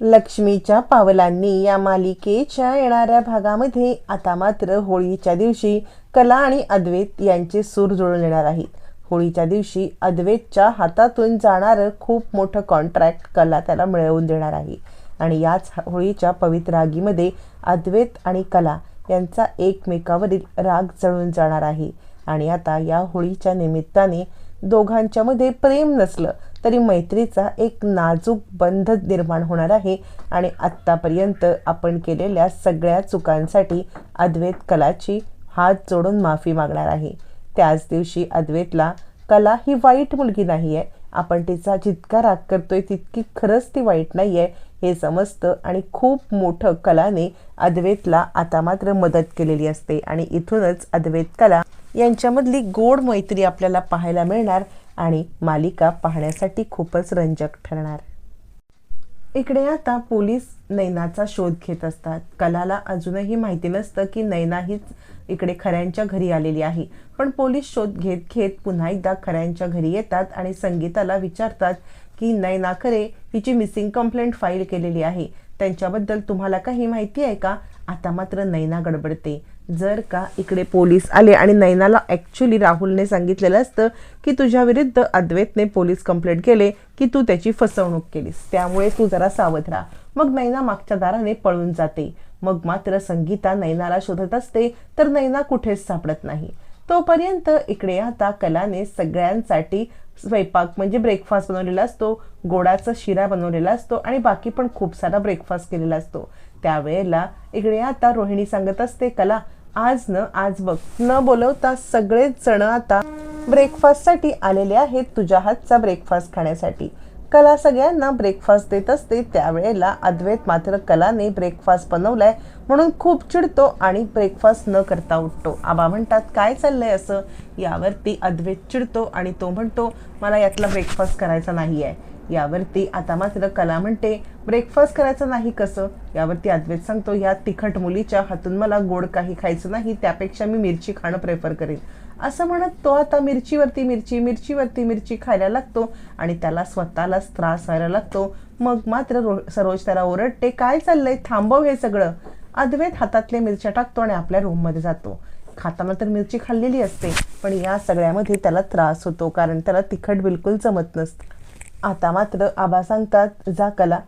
लक्ष्मीच्या पावलांनी या मालिकेच्या येणाऱ्या भागामध्ये आता मात्र होळीच्या दिवशी कला आणि अद्वैत यांचे सूर जुळून येणार आहेत. होळीच्या दिवशी अद्वैतच्या हातातून जाणारं खूप मोठं कॉन्ट्रॅक्ट कला त्याला मिळवून देणार आहे. आणि याच होळीच्या पवित्र आगीमध्ये अद्वैत आणि कला यांचा एकमेकावरील राग जळून जाणार आहे. आणि आता या होळीच्या निमित्ताने दोघांच्यामध्ये प्रेम नसलं तरी मैत्रीचा एक नाजूक बंध निर्माण होणार आहे आणि आत्तापर्यंत आपण केलेल्या सगळ्या चुकांसाठी अद्वैत कलाची हात जोडून माफी मागणार आहे. त्याच दिवशी अद्वैतला कला ही वाईट मुलगी नाही आहे आपण तिचा जितका राग करतोय तितकी खरंच ती वाईट नाही आहे हे समजतं आणि खूप मोठं कलाने अद्वैतला आता मात्र मदत केलेली असते. आणि इथूनच अद्वैत कला यांच्यामधली गोड मैत्री आपल्याला पाहायला मिळणार आणि मालिका पाहण्यासाठी खूपच रंजक ठरणार. इकडे आता पोलीस नैनाचा शोध घेत असतात. कलाला अजूनही माहिती नसतं की नैना हीच इकडे खऱ्यांच्या घरी आलेली आहे. पण पोलीस शोध घेत घेत पुन्हा एकदा खऱ्यांच्या घरी येतात आणि संगीताला विचारतात की नैना खरे हिची मिसिंग कंप्लेंट फाईल केलेली आहे. त्यांच्याबद्दल तुम्हाला काही माहिती आहे का? आता मात्र नैना गडबडते. जर का इकडे पोलीस आले आणि नैनाला ॲक्च्युली राहुलने सांगितलेलं असतं की तुझ्या विरुद्ध अद्वैतने पोलीस कंप्लेंट केले की तू त्याची फसवणूक केलीस. त्यामुळे तू जरा सावध राहा. मग नैना मागच्या दाराने पळून जाते. मग मात्र संगीता नैनाला शोधत असते तर नैना कुठेच सापडत नाही. तोपर्यंत इकडे आता कलाने सगळ्यांसाठी स्वयंपाक म्हणजे ब्रेकफास्ट बनवलेला असतो गोडाचा शिरा बनवलेला असतो आणि बाकी पण खूप सारा ब्रेकफास्ट केलेला असतो. त्यावेळेला इकडे आता रोहिणी सांगत असते कला आज न आज बघ. न बोलवता सगळेच जण आता ब्रेकफास्टसाठी आलेले आहेत तुझ्या हातचा ब्रेकफास्ट खाण्यासाठी. कला सगळ्यांना ब्रेकफास्ट देत असते त्यावेळेला अद्वैत मात्र कलाने ब्रेकफास्ट बनवलाय म्हणून खूप चिडतो आणि ब्रेकफास्ट न करता उठतो. आबा म्हणतात काय चाललंय असं? यावरती अद्वैत चिडतो आणि तो म्हणतो मला यातला ब्रेकफास्ट करायचा नाही आहे यावरती आता मात्र कला म्हणते ब्रेकफास्ट करायचं नाही कसं? यावरती अद्वैत सांगतो या तिखट मुलीच्या हातून मला गोड काही खायचं नाही त्यापेक्षा मी मिरची खाणं प्रेफर करेन. असं म्हणत तो आता मिरचीवरती मिरची मिरचीवरती मिरची खायला लागतो आणि त्याला स्वतःलाच त्रास व्हायला लागतो. मग मात्र सरोज त्याला ओरडते काय चाललंय? थांबव हे सगळं. अद्वैत हातातले मिरच्या टाकतो आणि आपल्या रूममध्ये जातो. खाताना तर मिरची खाल्लेली असते पण या सगळ्यामध्ये त्याला त्रास होतो कारण त्याला तिखट बिलकुल जमत नसतं. आता मात्र आबा सांगतात जा कला.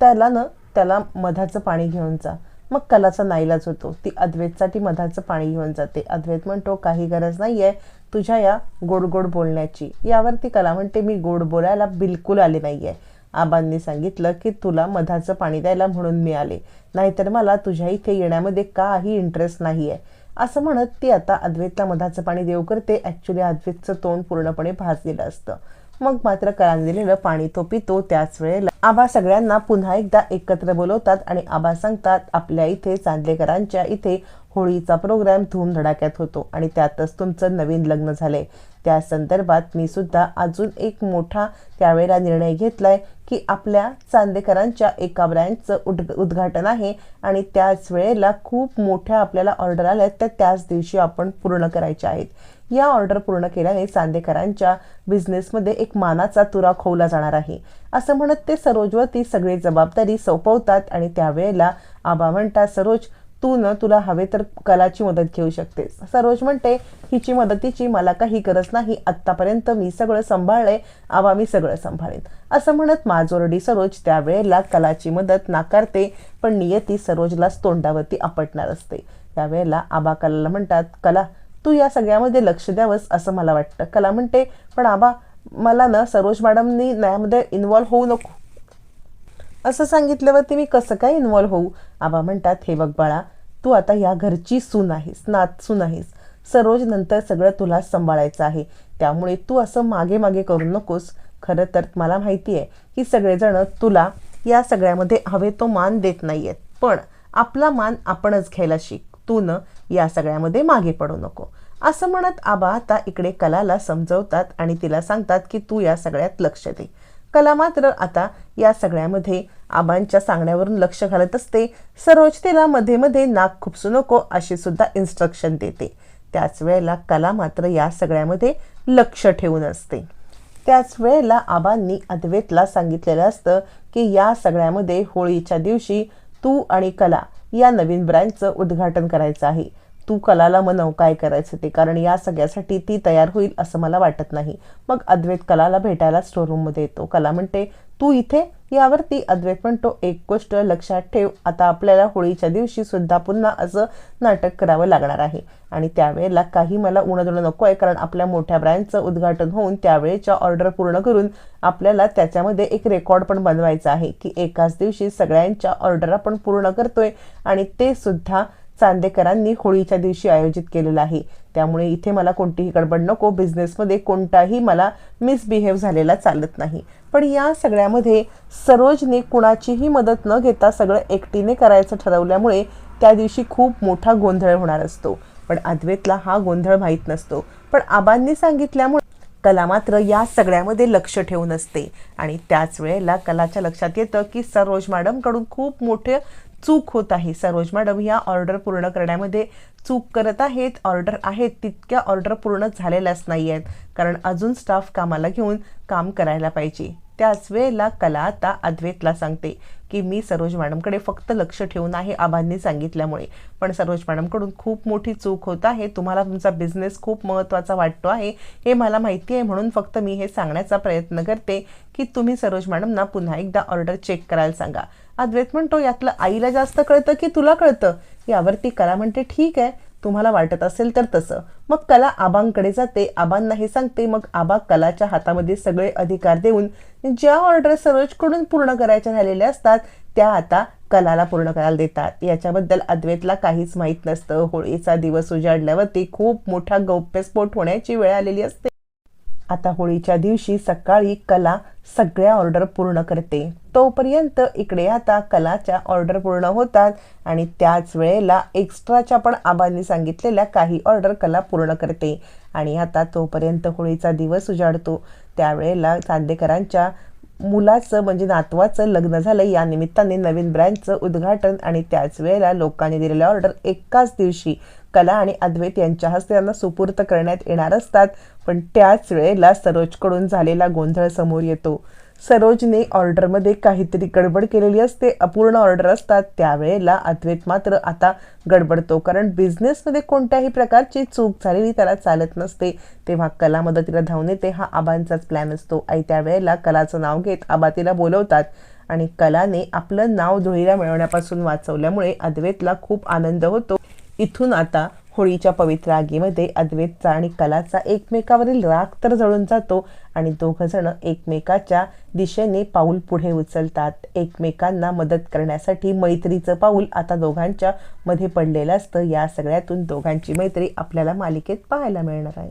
त्याला न त्याला मधाचं पाणी घेऊन जा. मग कलाचा नाईलाज होतो. ती अद्वैतसाठी मधाचं पाणी घेऊन जाते. अद्वैत म्हणतो काही गरज नाही आहे तुझ्या या गोड गोड बोलण्याची. यावरती कला म्हणते मी गोड बोलायला बिलकुल आले नाही आहे आबांनी सांगितलं की तुला मधाचं पाणी द्यायला म्हणून मी आले नाहीतर मला तुझ्या इथे येण्यामध्ये काही इंटरेस्ट नाही आहे असं म्हणत ती आता अद्वैतला मधाचं पाणी देऊ करते. ॲक्च्युली अद्वैतचं तोंड पूर्णपणे भाजलेलं असतं. मग मात्र करान दिलेलं पाणी तो पितो त्याच वेळेला आबा सगळ्यांना पुन्हा एकदा एकत्र बोलवतात आणि आबा सांगतात आपल्या इथे चांदलेकरांच्या इथे होळीचा प्रोग्राम धूमधडाक्यात होतो आणि त्यातच तुमचं नवीन लग्न झालंय. त्या संदर्भात मी सुद्धा अजून एक मोठा त्यावेळेला निर्णय घेतलाय की आपल्या चांदेकरांच्या एका ब्रँडचं उद उद्घाटन आहे आणि त्याच वेळेला खूप मोठ्या आपल्याला ऑर्डर आल्या त्या त्याच दिवशी आपण पूर्ण करायच्या आहेत. या ऑर्डर पूर्ण केल्याने चांदेकरांच्या बिझनेसमध्ये एक मानाचा तुरा खोवला जाणार आहे. असं म्हणत ते सरोजवरती सगळी जबाबदारी सोपवतात आणि त्यावेळेला आबा म्हणतात सरोज तू न तुला हवे तर कलाची मदत घेऊ शकतेस. सरोज म्हणते हिची मदतीची मला काही गरज नाही. आत्तापर्यंत मी सगळं सांभाळलंय. आबा मी सगळं सांभाळेन. असं म्हणत माजोरडी सरोज त्यावेळेला कलाची मदत नाकारते पण नियती सरोजलाच तोंडावरती आपटणार असते. त्यावेळेला आबा कलाला म्हणतात कला तू या सगळ्यामध्ये लक्ष द्यावंस असं मला वाटतं. कला म्हणते पण आबा मला ना सरोज मॅडमनी न्यायामध्ये इन्वॉल्व्ह होऊ नको. असं सांगितल्यावरती मी कसं काय इन्वॉल्व्ह होऊ? आबा म्हणतात हे बघ बाळा तू आता या घरची सून आहेस नात सून आहेस. सरोज नंतर सगळं तुला सांभाळायचं आहे. त्यामुळे तू असं मागे मागे करू नकोस. खरं तर मला माहिती आहे की सगळेजण तुला या सगळ्यामध्ये हवे तो मान देत नाही आहेत पण आपला मान आपणच घ्यायला शिक. तू न या सगळ्यामध्ये मागे पडू नको. असं म्हणत आबा आता इकडे कलाला समजवतात आणि तिला सांगतात की तू या सगळ्यात लक्ष दे. कला मात्र आता या सगळ्यामध्ये आबांच्या सांगण्यावरून लक्ष घालत असते. सरोज तिला मध्ये मध्ये नाक खुपसू नको अशी सुद्धा इन्स्ट्रक्शन देते. त्याच वेळेला कला मात्र या सगळ्यामध्ये लक्ष ठेवून असते. त्याच वेळेला आबांनी अद्वैतला सांगितलेलं असतं की या सगळ्यामध्ये होळीच्या दिवशी तू आणि कला या नवीन ब्रँडचं उद्घाटन करायचं आहे. तू कलाला मनव काय करायचं ते? कारण या सगळ्यासाठी ती तयार होईल असं मला वाटत नाही. मग अद्वैत कलाला भेटायला स्टोरूममध्ये येतो. कला म्हणते तू इथे यावरती. अद्वैत म्हणतो एक गोष्ट लक्षात ठेव आता आपल्याला होळीच्या दिवशी सुद्धा पुन्हा असं नाटक करावं लागणार आहे. आणि त्यावेळेला काही मला उणं नको आहे कारण आपल्या मोठ्या ब्रँडचं उद्घाटन होऊन त्यावेळेच्या ऑर्डर पूर्ण करून आपल्याला त्याच्यामध्ये एक रेकॉर्ड पण बनवायचा आहे की एकाच दिवशी सगळ्यांच्या ऑर्डर आपण पूर्ण करतोय. आणि ते सुद्धा चांदेकरांनी होळीच्या दिवशी आयोजित केलेलं आहे. त्यामुळे इथे मला कोणतीही गडबड नको बिझनेसमध्ये कोणताही मला मिसबिहेव झालेला चालत नाही. पण या सगळ्यामध्ये सरोजने कुणाचीही मदत न घेता सगळं एकटीने करायचं ठरवल्यामुळे त्या दिवशी खूप मोठा गोंधळ होणार असतो. पण अद्वैतला हा गोंधळ माहीत नसतो. पण आबांनी सांगितल्यामुळे कला मात्र या सगळ्यामध्ये लक्ष ठेवून असते. आणि त्याच वेळेला कलाच्या लक्षात येतं की सरोज मॅडमकडून खूप मोठे चूक होत आहे. सरोज मॅडम या ऑर्डर पूर्ण करण्यामध्ये चूक करत आहेत. ऑर्डर आहेत. तितक्या ऑर्डर पूर्ण झालेल्याच नाही आहेत. कारण अजून स्टाफ कामाला घेऊन काम करायला पाहिजे. त्याच वेळेला कला आता अद्वैतला सांगते की मी सरोज मॅडमकडे फक्त लक्ष ठेवून आहे आबांनी सांगितल्यामुळे. पण सरोज मॅडमकडून खूप मोठी चूक होत आहे. तुम्हाला तुमचा बिझनेस खूप महत्त्वाचा वाटतो आहे. हे मला माहिती आहे. म्हणून फक्त मी हे सांगण्याचा प्रयत्न करते की तुम्ही सरोज मॅडमना पुन्हा एकदा ऑर्डर चेक करायला सांगा. अद्वैत म्हणतो यातलं आईला जास्त कळतं की तुला कळतं? यावरती कला म्हणते ठीक आहे तुम्हाला वाटत असेल तर तसं. मग कला आबांकडे जाते आबांना हे सांगते मग आबा कलाच्या हातामध्ये सगळे अधिकार देऊन ज्या ऑर्डर सरोजकडून पूर्ण करायच्या झालेल्या असतात त्या आता कलाला पूर्ण करायला देतात. याच्याबद्दल अद्वैतला काहीच माहीत नसतं. होळीचा दिवस उजाडल्यावरती खूप मोठा गौप्यस्फोट होण्याची वेळ आलेली असते. आता होळीच्या दिवशी सकाळी कला सगळ्या ऑर्डर पूर्ण करते. तोपर्यंत इकडे आता कलाच्या ऑर्डर पूर्ण होतात आणि त्याच वेळेला एक्स्ट्राच्या पण आबांनी सांगितलेल्या काही ऑर्डर कला पूर्ण करते. आणि आता तोपर्यंत होळीचा दिवस उजाडतो. त्यावेळेला चांदेकरांच्या मुलाचं म्हणजे नातवाचं लग्न झालं. या निमित्ताने नवीन ब्रँडचं उद्घाटन आणि त्याच वेळेला लोकांनी दिलेल्या ऑर्डर एकाच दिवशी कला आणि अद्वैत यांच्या हस्ते त्यांना सुपूर्त करण्यात येणार असतात. पण त्याच वेळेला सरोजकडून झालेला गोंधळ समोर येतो. सरोजने ऑर्डरमध्ये काहीतरी गडबड केलेली असते. अपूर्ण ऑर्डर असतात. त्यावेळेला अद्वैत मात्र आता गडबडतो. कारण बिझनेसमध्ये कोणत्याही प्रकारची चूक झालेली त्याला चालत नसते. तेव्हा कला मदतीला धावून येते. हा आबांचाच प्लॅन असतो. आई त्यावेळेला कलाचं नाव घेत आबा तिला बोलवतात. आणि कलाने आपलं नाव धुळीला मिळवण्यापासून वाचवल्यामुळे अद्वैतला खूप आनंद होतो. इथून आता होळीच्या पवित्र आगीमध्ये अद्वैतचा आणि कलाचा एकमेकावरील राग तर जळून जातो आणि दोघंजणं जण एकमेकाच्या दिशेने पाऊल पुढे उचलतात. एकमेकांना मदत करण्यासाठी मैत्रीचं पाऊल आता दोघांच्या मध्ये पडलेलं असतं. या सगळ्यातून दोघांची मैत्री आपल्याला मालिकेत पाहायला मिळणार आहे.